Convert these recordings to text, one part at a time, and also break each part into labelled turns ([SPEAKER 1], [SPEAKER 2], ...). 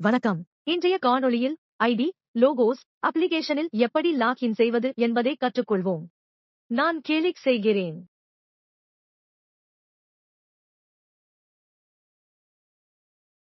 [SPEAKER 1] வணக்கம். இன்றைய காணொளியில் ஐடி லோகோஸ் அப்ளிகேஷனில் எப்படி லாக்இன் செய்வது என்பதை கற்றுக்கொள்வோம். நான் கிளிக் செய்கிறேன்.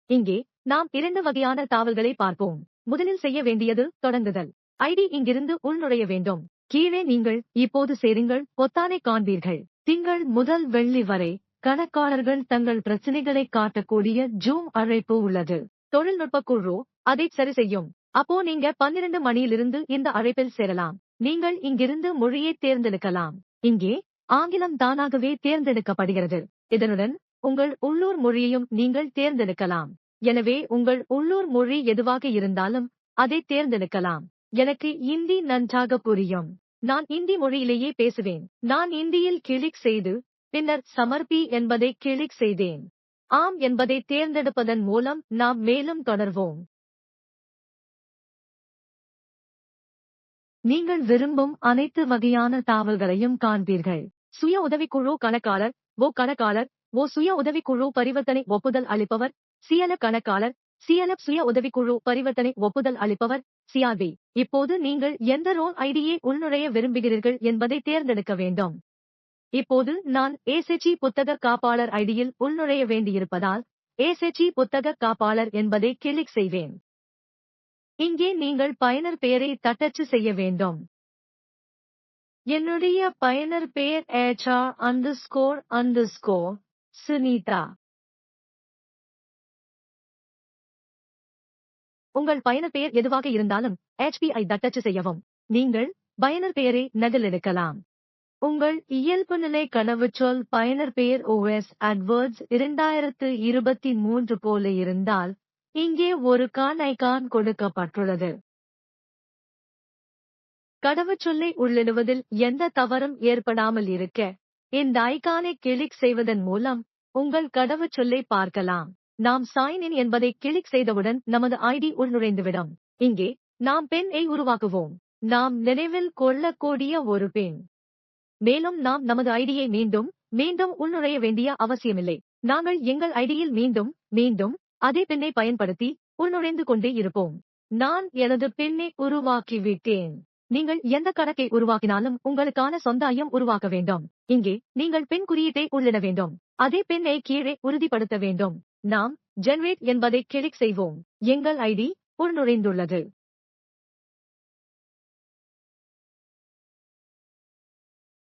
[SPEAKER 1] இங்கே நாம் இரண்டு வகையான தாவல்களை பார்ப்போம். முதலில் செய்ய வேண்டியது தொடங்குதல். ஐடி இங்கிருந்து உள்நுழைய வேண்டும். கீழே நீங்கள் இப்போது சேருங்கள். பொத்தானை காண்பீர்கள். திங்கள் முதல் வெள்ளி வரை கணக்காளர்கள் தங்கள் பிரச்சனைகளை காட்டக்கூடிய ஜூம் அழைப்பு உள்ளது. தொழில்நுட்ப குழு அதை சரி செய்யும் அப்போ நீங்க பன்னிரண்டு மணியிலிருந்து இந்த அழைப்பில் சேரலாம். நீங்கள் இங்கிருந்து மொழியை தேர்ந்தெடுக்கலாம். இங்கே ஆங்கிலம் தானாகவே தேர்ந்தெடுக்கப்படுகிறது. இதனுடன் உங்கள் உள்ளூர் மொழியையும் நீங்கள் தேர்ந்தெடுக்கலாம். எனவே உங்கள் உள்ளூர் மொழி எதுவாக இருந்தாலும் அதை தேர்ந்தெடுக்கலாம். எனக்கு இந்தி நன்றாக புரியும். நான் இந்தி மொழியிலேயே பேசுவேன். நான் இந்தியில் கிளிக் செய்து பின்னர் சமர்ப்பி என்பதை கிளிக் செய்தேன். ஆம் என்பதை தேர்ந்தெடுப்பதன் மூலம் நாம் மேலும் தொடர்வோம். நீங்கள் விரும்பும் அனைத்து வகையான தாவல்களையும் காண்பீர்கள். சுய உதவிக்குழு கணக்காளர் ஓ கணக்காளர் ஓ சுய உதவிக்குழு பரிவர்த்தனை ஒப்புதல் அளிப்பவர் சிஎல்எஃப் கணக்காளர் சிஎல்எஃப் சுய உதவிக்குழு பரிவர்த்தனை ஒப்புதல் அளிப்பவர் சிஆர்பி. இப்போது நீங்கள் எந்த ரோல் ஐடியை உள்நுழைய விரும்புகிறீர்கள் என்பதை தேர்ந்தெடுக்க வேண்டும். இப்போது நான் ஏசெச்சி புத்தக காப்பாளர் ஐடியில் உள்நுழைய வேண்டியிருப்பதால் ஏசெச்சி புத்தக காப்பாளர் என்பதை கிளிக் செய்வேன். இங்கே நீங்கள் பயனர் பெயரை தட்டச்சு செய்ய வேண்டும். என்னுடைய பயனர் பெயர் ஏச்சா அந்து ஸ்கோர் அந்து ஸ்கோர் சுனிதா உங்கள் பயனர் பெயர் எதுவாக இருந்தாலும் ஹெச்பிஐ தட்டச்சு செய்யவும். நீங்கள் பயனர் பெயரை நகலெடுக்கலாம். உங்கள் இயல்புநிலை கனவுச்சொல் பயனர் பெயர் ஓஎஸ் அட்வர்ட்ஸ் இரண்டாயிரத்து இருபத்தி மூன்று போல இருந்தால் இங்கே ஒரு கான் ஐகான் கொடுக்கப்பட்டுள்ளது. கடவுச்சொல்லை உள்ளிடுவதில் எந்த தவறும் ஏற்படாமல் இருக்க இந்த ஐகானை கிளிக் செய்வதன் மூலம் உங்கள் கடவுச்சொல்லை பார்க்கலாம். நாம் சைன் இன் என்பதை கிளிக் செய்தவுடன் நமது ஐடி உள்நுழைந்துவிடும். இங்கே நாம் பெண்ணை உருவாக்குவோம். நாம் நினைவில் கொள்ளக்கூடிய ஒரு பெண் மேலும் நாம் நமது ஐடியை மீண்டும் மீண்டும் உள்நுழைய வேண்டிய அவசியமில்லை. நாங்கள் எங்கள் ஐடியில் மீண்டும் மீண்டும் அதே பெண்ணை பயன்படுத்தி உள்நுழைந்து கொண்டே இருப்போம். நான் எனது பெண்ணை உருவாக்கிவிட்டேன். நீங்கள் எந்த கணக்கை உருவாக்கினாலும் உங்களுக்கான சொந்த ஐயம் உருவாக்க வேண்டும். இங்கே நீங்கள் பெண் குறியீட்டை உள்ளிட வேண்டும். அதே பெண்ணை கீழே உறுதிப்படுத்த வேண்டும். நாம் ஜெனரேட் என்பதை கிளிக் செய்வோம். எங்கள் ஐடி உள்நுழைந்துள்ளது.